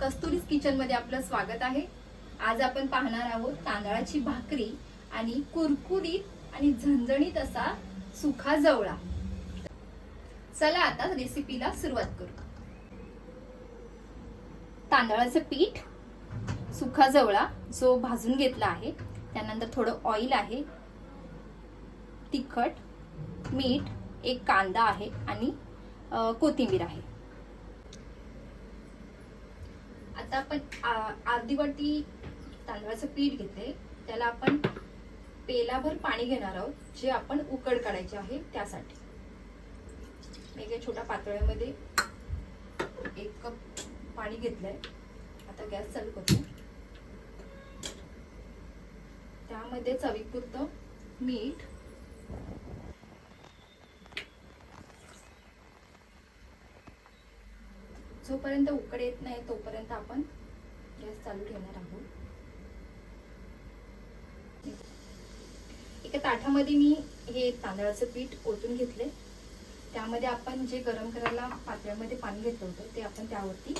कस्तुरीज किचनमध्ये आपलं स्वागत आहे. आज आपण पाहणार आहोत तांदळाची भाकरी आणि कुरकुरीत आणि झणझणीत असा सुखा जवळा. चला आता रेसिपीला सुरुवात करू. तांदळाचं पीठ सुखा जवळा जो भाजून घेतला आहे. त्यानंतर थोडं ऑइल आहे. तिखट मीठ एक कांदा आहे आणि कोथिंबीर आहे. आता आपण आ- अर्धी वाटी तांदळाचं पीठ घेतले त्याला आपण पेलाभर पाणी घेणार आहोत जे आपण उकड काढायचे आहे त्यासाठी. एका छोट्या पातळ्यामध्ये एक कप पाणी घेतलंय. आता गॅस चालू करतो. त्यामध्ये चवीपुरतं मीठ जोपर्यंत उकड येत नाही तोपर्यंत आपण गॅस चालू ठेवणार आहोत. एका ताटामध्ये मी हे तांदळाचं पीठ ओतून घेतले त्यामध्ये आपण जे गरम करायला पातळ्यामध्ये पाणी घेतलं होतं ते आपण त्यावरती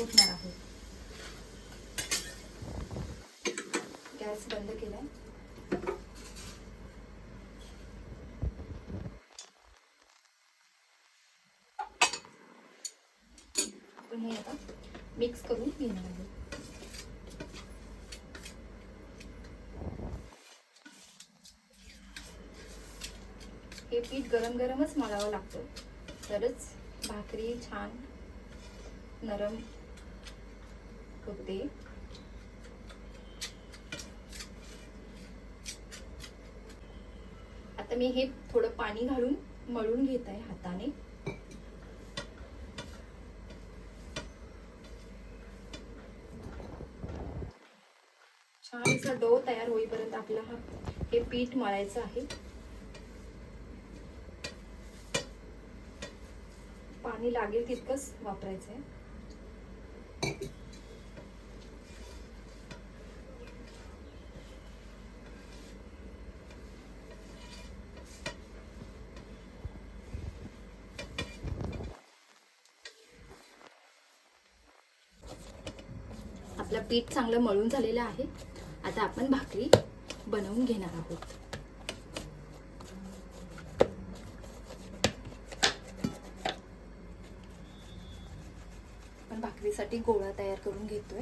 ओतणार आहोत. गॅस बंद केलाय आपण हे आता मिक्स करून घेणार आहे. हे पीठ गरम गरमच मळावं लागतं. तरच भाकरी छान नरम होते. आता मी हे थोडं पाणी घालून मळून घेत आहे हाताने. छान असा डो तयार होईपर्यंत आपला हा हे पीठ मळायचं आहे. पाणी लागेल तितकंच वापरायचं आहे. आपलं पीठ चांगलं मळून झालेलं आहे. आता आपण भाकरी बनवून घेणार आहोत. आपण भाकरीसाठी गोळा तयार करून घेतोय.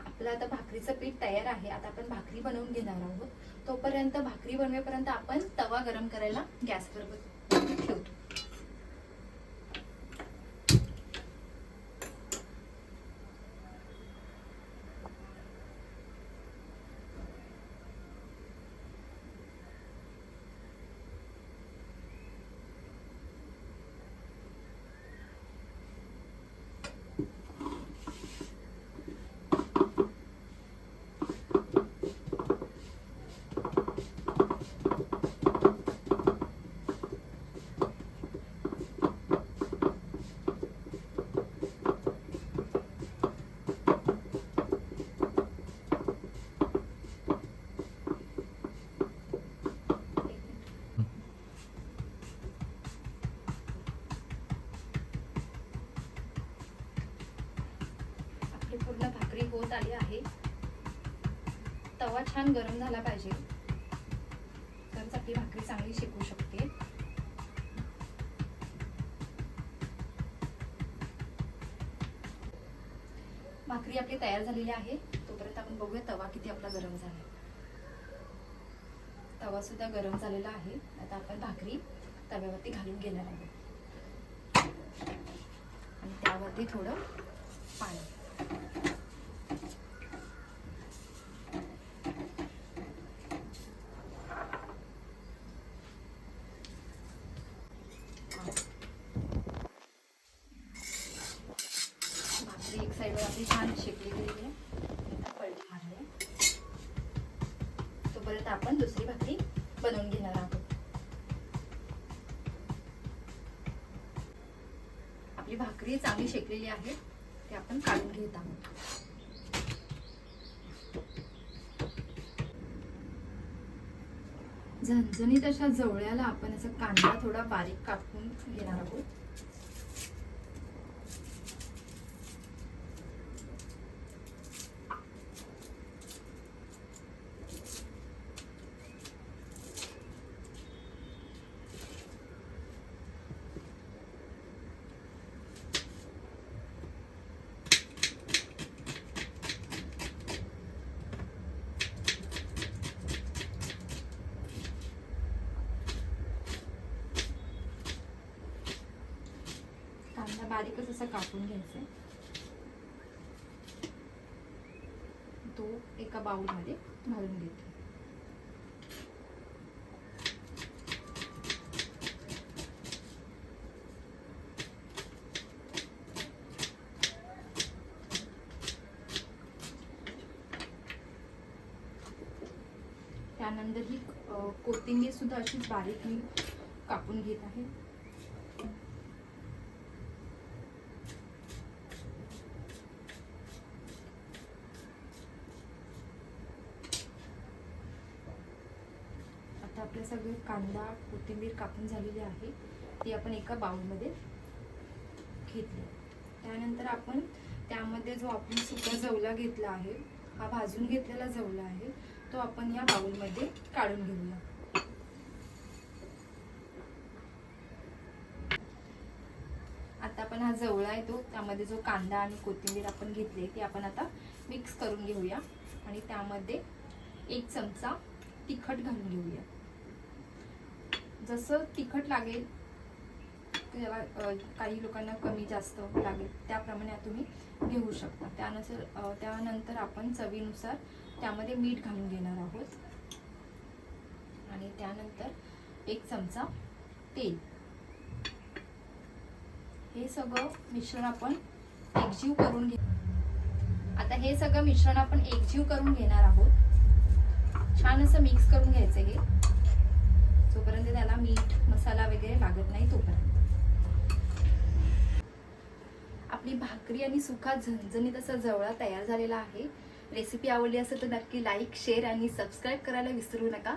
आपलं आता भाकरीचं पीठ तयार आहे. आता आपण भाकरी बनवून घेणार आहोत. तोपर्यंत भाकरी बनवेपर्यंत आपण तवा गरम करायला गॅसवर ठेवतो छान गरम झाला पाहिजे. तरच आपली भाकरी चांगली शिकू शकते. भाकरी आपली तयार झालेली आहे. तोपर्यंत आपण बघूया तवा किती आपला गरम झाला तवा सुद्धा गरम झालेला आहे. आता आपण भाकरी तव्यावरती घालून घेणार आहोत. आणि त्यावरती थोडं पाणी भाकरी एक साईडवर आपली छान शेकली गेली आहे. पलटी मारली आहे. तोपर्यंत आपण दुसरी भाकरी बनवून घेणार आहोत. आपली भाकरी चांगली शेकलेली आहे ते आपण काढून घेत आहोत. झणझणीत अशा जवळ्याला आपण असं कांदा थोडा बारीक कापून घेणार आहोत कांदा बारीकच असं कापून घ्यायचं तो एका बाउलमध्ये घालून घेते त्यानंतर ही कोथिंबीर सुद्धा अशीच बारीक मी कापून घेत आहे. आपले सगळे कांदा कोथिंबीर कापून झालेली आहे. ती आपण एका बाउलमध्ये घेतली. त्यानंतर आपण त्यामध्ये जो आपण सुका जवला घेतला आहे हा भाजून घेतलेला जवला आहे तो आपण या बाउलमध्ये काढून घेऊया. आता आपण हा जवळा आहे तो त्यामध्ये जो कांदा आणि कोथिंबीर आपण घेतली ती आपण आता मिक्स करून घेऊया. आणि त्यामध्ये एक चमचा तिखट घालून घेऊया. जसं तिखट लागेल त्याला काही लोकांना कमी जास्त लागेल त्याप्रमाणे तुम्ही घेऊ शकता. त्यानुसार त्यानंतर आपण चवीनुसार त्यामध्ये मीठ घालून घेणार आहोत. आणि त्यानंतर एक चमचा तेल. हे सगळं मिश्रण आपण एकजीव करून घे आता हे सगळं मिश्रण आपण एकजीव करून घेणार आहोत. छान असं मिक्स करून घ्यायचं हे. जोपर्यंत त्याला मीठ मसाला वगैरे लागत नाही तोपर्यंत. आपली भाकरी आणि सुखा झणझणीत असा जवळा तयार झालेला आहे. रेसिपी आवडली असेल तर नक्की लाईक शेअर आणि सबस्क्राईब करायला विसरू नका.